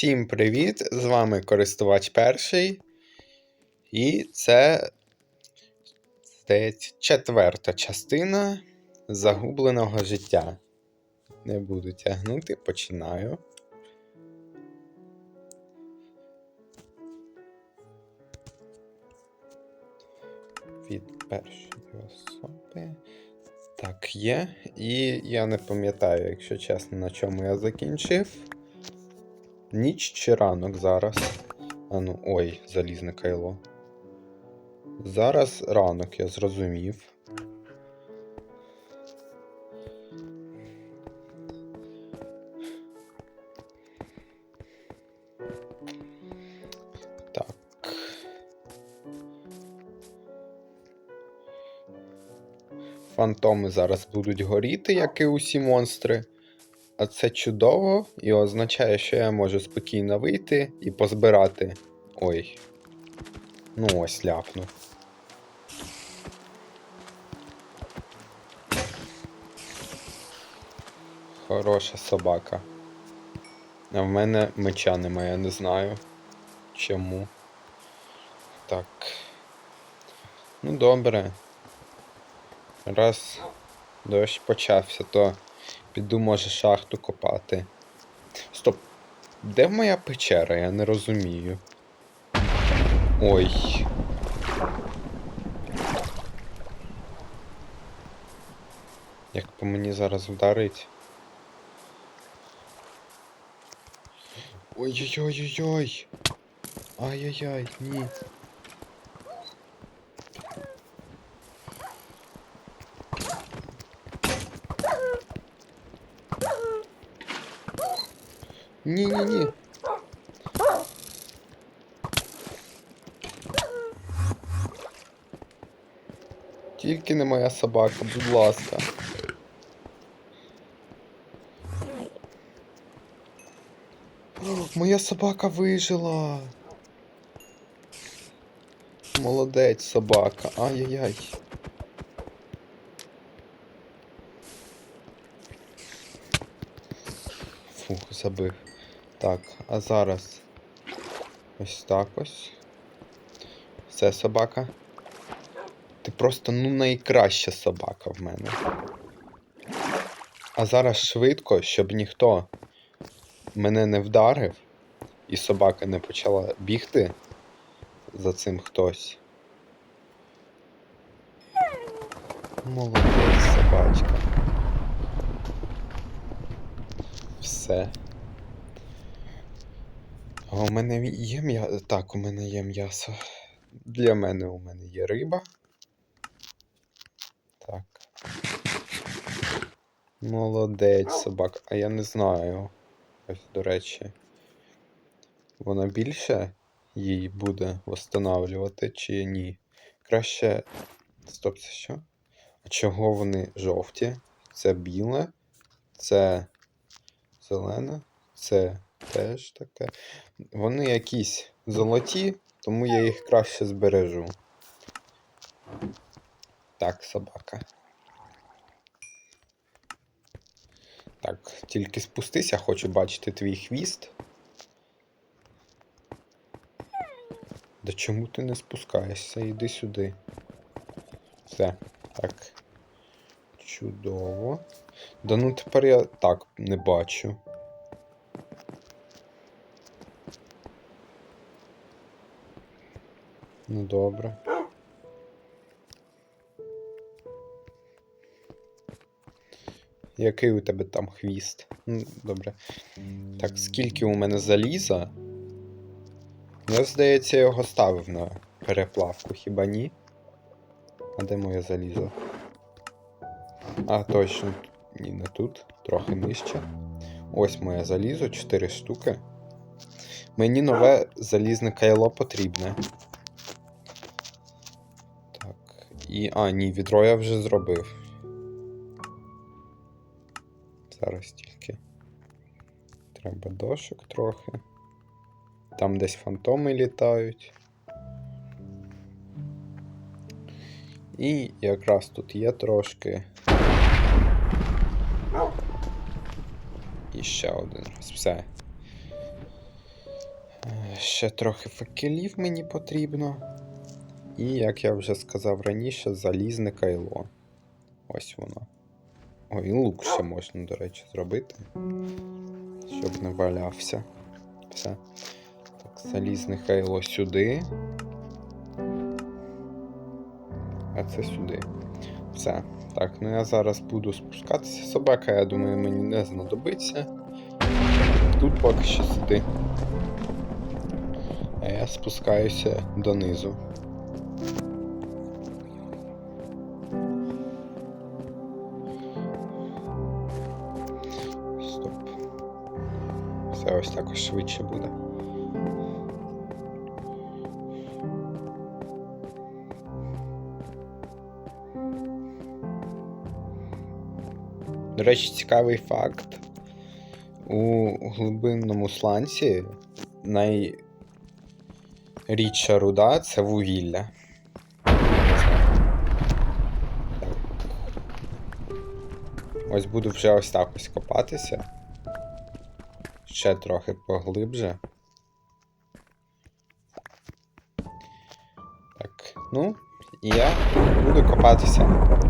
Всім привіт! З вами користувач перший. І це четверта частина загубленого життя. Не буду тягнути, починаю. Від першої особи. Так, є. І я не пам'ятаю, якщо чесно, на чому я закінчив. Ніч чи ранок зараз. А ну, ой, залізне кайло. Зараз ранок, я зрозумів. Так. Фантоми зараз будуть горіти, як і усі монстри. А це чудово і означає, що я можу спокійно вийти і позбирати. Ой. Ну ось ляпнув. Хороша собака. А в мене меча немає, я не знаю. Чому. Так. Ну добре. Раз дощ почався, то піду, може, шахту копати. Стоп. Де моя печера? Я не розумію. Ой. Як по мені зараз вдарить. Ой-ой-ой-ой-ой. Ай-яй-яй, ні. Ні-ні-ні. Тільки не моя собака, будь ласка. Моя собака вижила. Молодець собака. Ай-яй-яй. Фух, забив. Так, а зараз ось так ось. Все, собака. Ти просто ну найкраща собака в мене. А зараз швидко, щоб ніхто мене не вдарив, і собака не почала бігти за цим хтось. Молодець собачка. Все. А у мене є м'ясо. Так, у мене є м'ясо. Для мене у мене є риба. Молодець собака. А я не знаю. Ось, до речі. Вона більше їй буде восстанавлювати чи ні? Краще. Стоп, це що? А чого вони жовті? Це біле, це зелене, це теж таке. Вони якісь золоті, тому я їх краще збережу. Так, собака. Так, тільки спустися, хочу бачити твій хвіст. Да чому ти не спускаєшся? Іди сюди. Все, так. Чудово. Да ну тепер я так не бачу. Ну добре. Який у тебе там хвіст? Ну, добре. Так, скільки у мене заліза? Я, здається, його ставив на переплавку, хіба ні? А де моє залізо? А, точно. Ні, не тут. Трохи нижче. Ось моє залізо, 4 штуки. Мені нове залізне кайло потрібне. Так. І. А, ні, відро я вже зробив. Зараз тільки. Треба дошок трохи. Там десь фантоми літають. І якраз тут є трошки. І ще один раз. Все. Е, Ще трохи факелів мені потрібно. І, як я вже сказав раніше, залізне кайло. Ось воно. Ой, і лук ще можна, до речі, зробити. Щоб не валявся. Все. Так, залізне кайло сюди. А це сюди. Все. Так, ну я зараз буду спускатися. Собака, я думаю, мені не знадобиться. Тут поки що сиди. А я спускаюся донизу. Ось також швидше буде. До речі, цікавий факт. У глибинному сланці найрідша руда це вугілля. Ось буду вже ось так ось копатися. Ще трохи поглибже. Так, ну, і я буду копатися.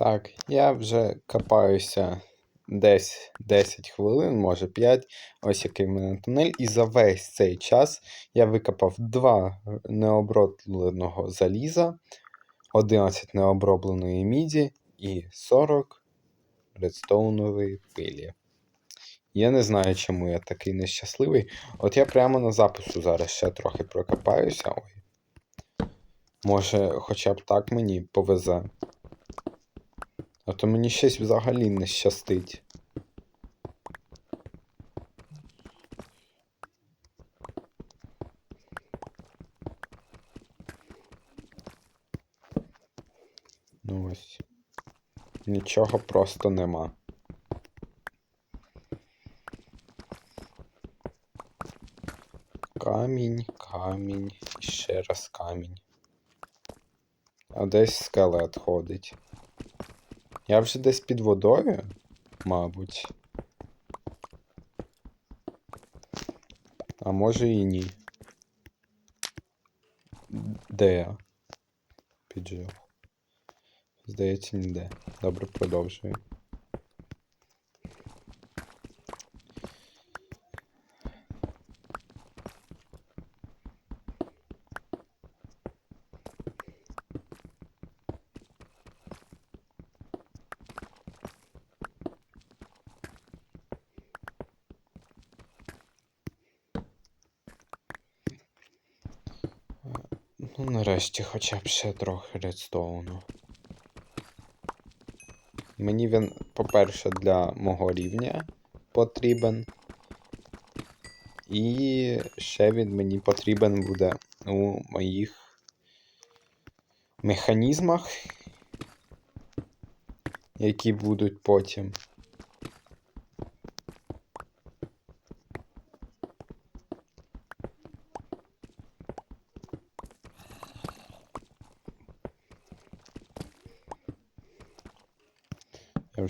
Так, я вже копаюся десь 10 хвилин, може 5. Ось який в мене тунель. І за весь цей час я викопав 2 необробленого заліза, 11 необробленої міді і 40 редстоунової пилі. Я не знаю, чому я такий нещасливий. От я прямо на запису зараз ще трохи прокопаюся. Ой. Може, хоча б так мені повезе. А то мені щось взагалі не щастить. Ну ось. Нічого просто нема. Камінь, камінь, ще раз камінь. А десь скелет ходить. Я вже десь під водою, мабуть. А може і ні. Де я? Піджив. Здається, ніде. Добре, продовжую. Ну, нарешті хоча б ще трохи редстоуну. Мені він, по-перше, для мого рівня потрібен. І ще він мені потрібен буде у моїх механізмах, які будуть потім.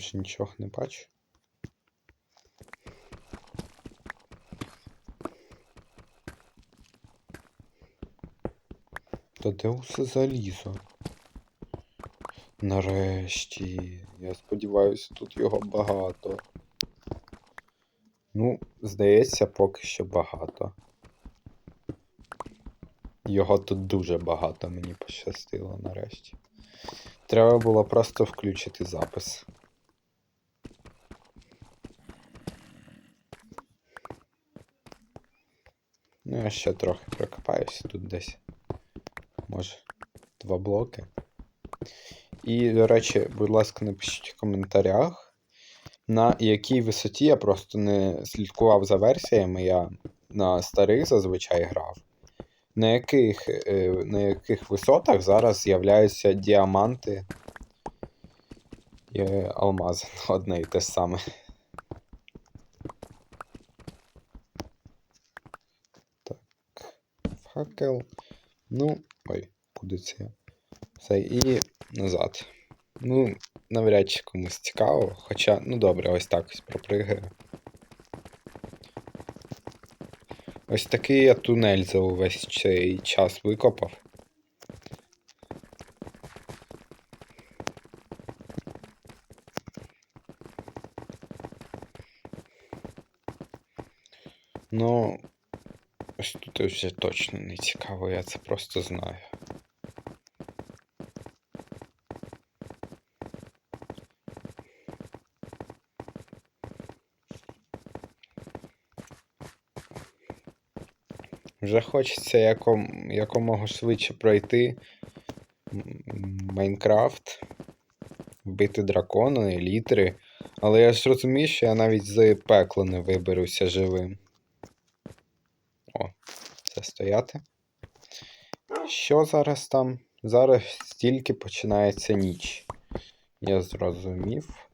Вже нічого не бачу. Та де усе залізо? Нарешті. Я сподіваюся, тут його багато. Ну, здається, поки що багато. Його тут дуже багато, мені пощастило нарешті. Треба було просто включити запис. Ну, я ще трохи прокопаюся тут десь. Може, два блоки. І, до речі, будь ласка, напишіть в коментарях, на якій висоті я просто не слідкував за версіями, я на старих зазвичай грав. На яких, е, на яких висотах зараз з'являються діаманти і алмази одне і те саме. Факел. Ну. Ой, куди це? Все, і назад. Ну, навряд чи комусь цікаво. Хоча, ну добре, ось так ось пропригаю. Ось такий я тунель за увесь цей час викопав. Ну, ось тут вже точно не цікаво, я це просто знаю. Вже хочеться яком, якомога швидше пройти Майнкрафт, вбити дракона, елітри. Але я ж розумію, що я навіть з пекла не виберуся живим. Стояти. Що зараз там? Зараз тільки починається ніч. Я зрозумів.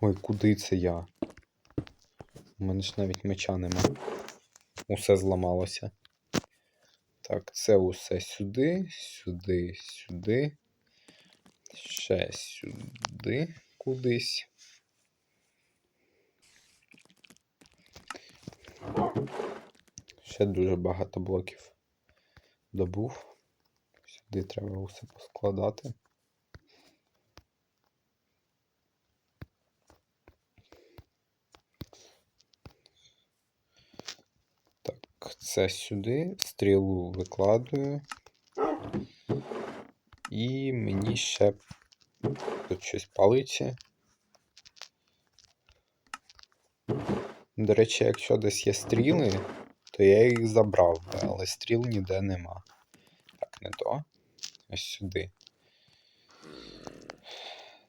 Ой, куди це я? У мене ж навіть меча нема. Усе зламалося. Так, це усе сюди, сюди, сюди. Ще сюди кудись. Ще дуже багато блоків добув. Сюди треба усе поскладати. Так, це сюди. Стрілу викладую. І мені ще тут щось палиться. До речі, якщо десь є стріли, то я їх забрав би, але стріл ніде нема. Так, не то. Ось сюди.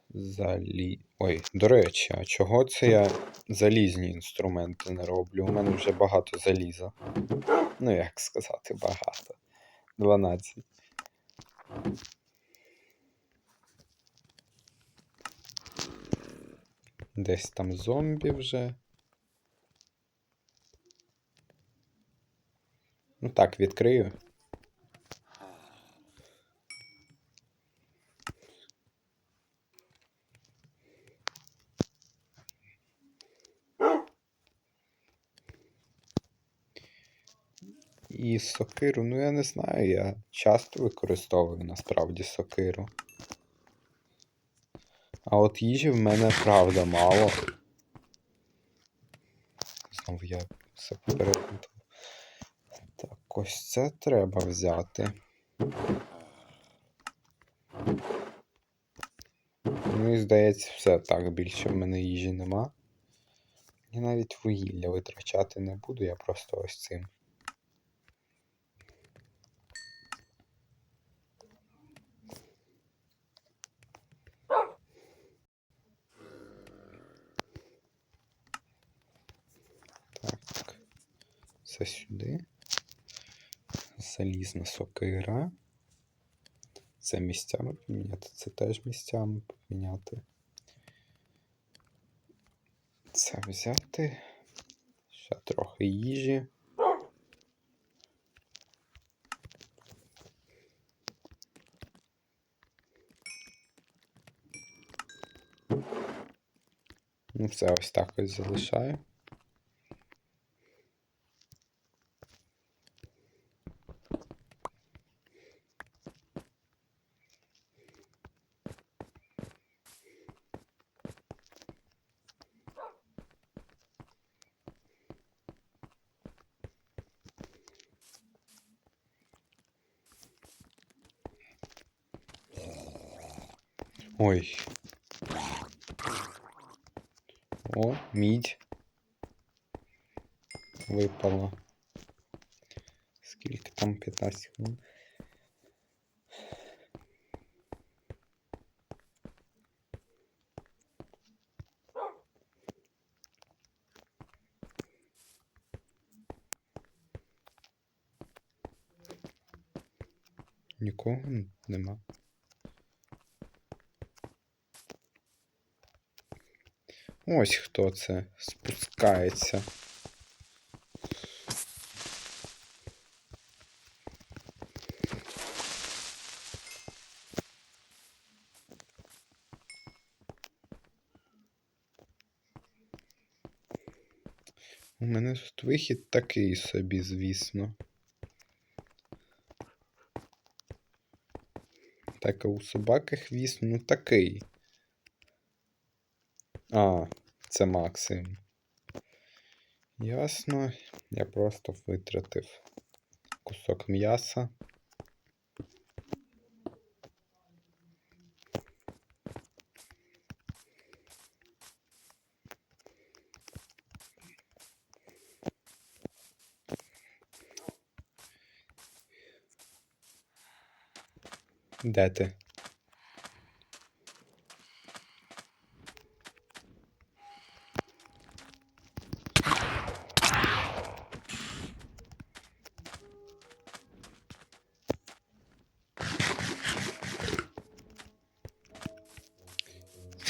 Залі. Ой, до речі, а чого це я залізні інструменти не роблю? У мене вже багато заліза. Ну, як сказати, багато. 12. Десь там зомбі вже. Ну так, відкрию. І сокиру, ну я не знаю, я часто використовую насправді сокиру. А от їжі в мене правда мало. Знову я все перепутав. Ось це треба взяти. Ну і здається, все так, більше в мене їжі нема. І навіть вугілля витрачати не буду, я просто ось цим. Так. Це сюди. Залізна сокира. Це місцями поміняти. Це теж місцями поміняти. Це взяти. Ще трохи їжі. Ну, все ось так ось залишаю. Ой. О, мідь. випало. Скільки там 15 хвилин? Нікого н- нема. Ось хто це спускається. У мене тут вихід такий собі, звісно. Так, а у собаки хвіст, ну такий. А, це Максим. Ясно. Я просто витратив кусок м'яса. Де ти?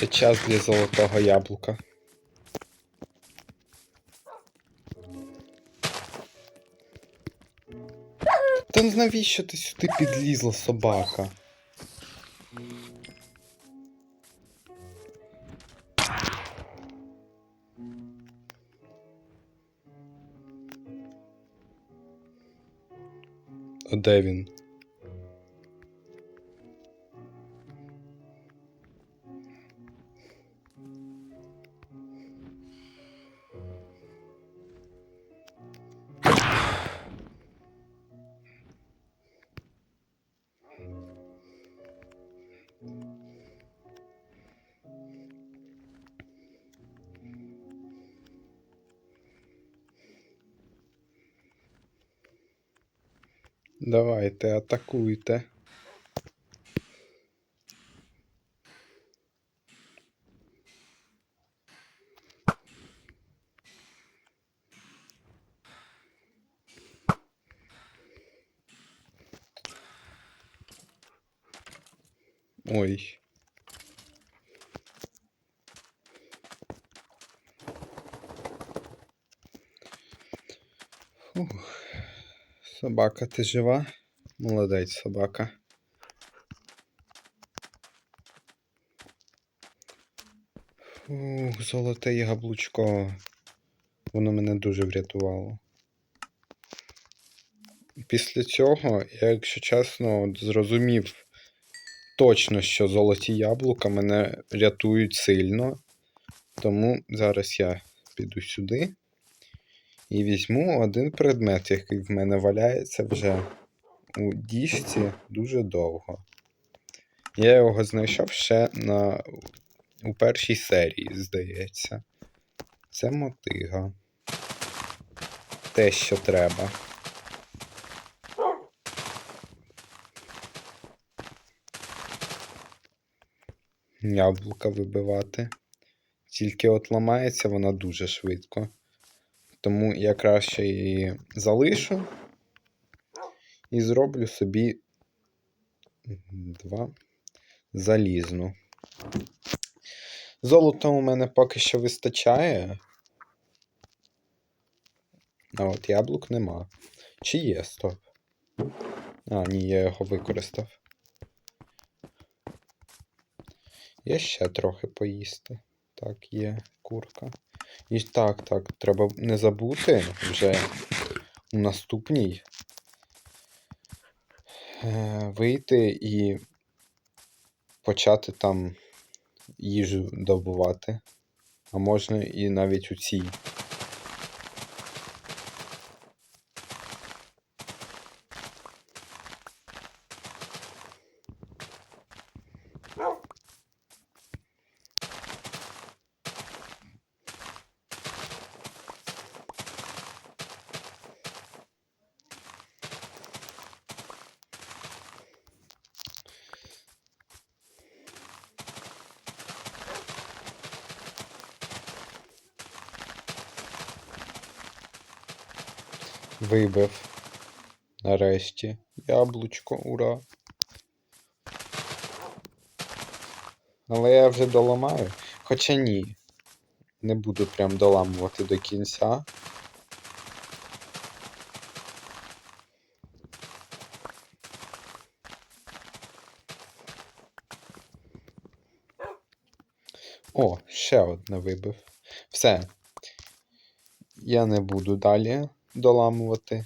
Це час для золотого яблука. Та навіщо ти сюди підлізла, собака? Де він? Давайте, атакуйте. Ой. Фух. Собака, ти жива? Молодець, собака. Фух, золоте яблучко. Воно мене дуже врятувало. Після цього, я, якщо чесно, зрозумів точно, що золоті яблука мене рятують сильно. Тому зараз я піду сюди і візьму один предмет, який в мене валяється вже у діжці дуже довго. Я його знайшов ще на... у першій серії, здається. Це мотига. Те, що треба. Яблука вибивати. Тільки от ламається вона дуже швидко. Тому я краще її залишу і зроблю собі два залізну. Золота у мене поки що вистачає. А от яблук нема. Чи є, стоп? А, ні, я його використав. Є ще трохи поїсти. Так, є курка. І так, так, треба не забути вже у наступній вийти і почати там їжу добувати. А можна і навіть у цій. Вибив. Нарешті. Яблучко, ура. Але я вже доламаю. Хоча ні. Не буду прям доламувати до кінця. О, ще одне вибив. Все. Я не буду далі доламувати.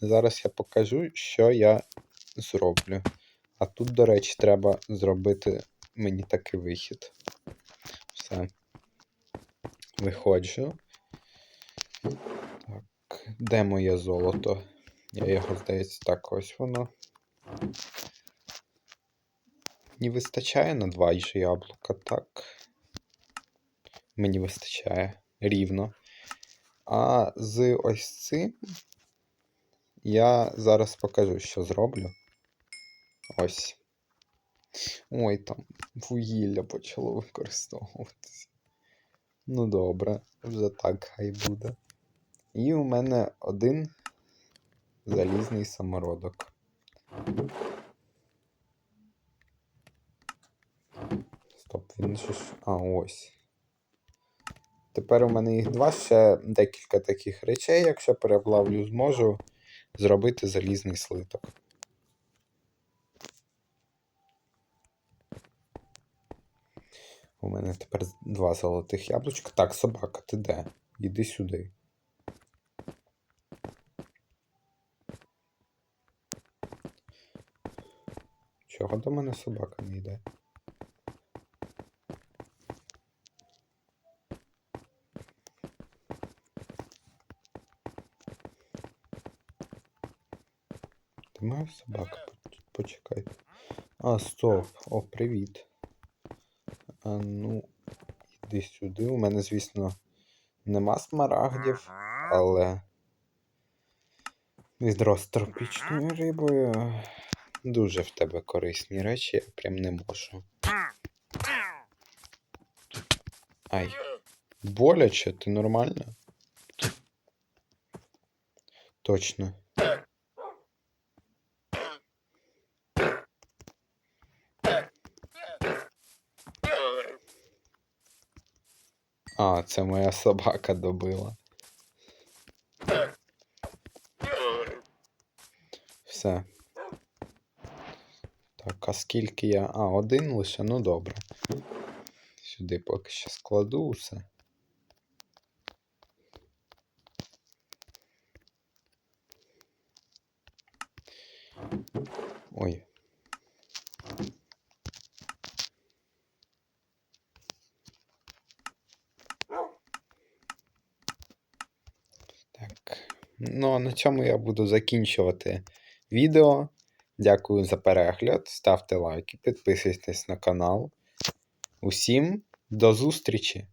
Зараз я покажу, що я зроблю. А тут, до речі, треба зробити мені такий вихід. Все. Виходжу. Так, де моє золото? Я його, здається, так, ось воно. Не вистачає на два яблука, так. Мені вистачає рівно. А з ось цим я зараз покажу, що зроблю. Ось. Ой, там вугілля почало використовуватися. Ну добре, вже так хай буде. І у мене один залізний самородок. Стоп, він ж. А, ось. Тепер у мене їх два, ще декілька таких речей, якщо переплавлю, зможу зробити залізний слиток. У мене тепер два золотих яблучка. Так, собака, ти де? Іди сюди. Чого до мене собака не йде? Ти моя собака? Почекай. А, стоп. О, привіт. А ну, іди сюди. У мене, звісно, нема смарагдів, але. Відро з тропічною рибою. Дуже в тебе корисні речі, я прям не можу. Ай. Боляче, ти нормально? Точно. А, це моя собака добила. Все. Так, а скільки я. А, один лише, ну добре. Сюди поки що складу усе. Ой. Так. Ну, а на цьому я буду закінчувати відео. Дякую за перегляд. Ставте лайки, підписуйтесь на канал. Усім до зустрічі!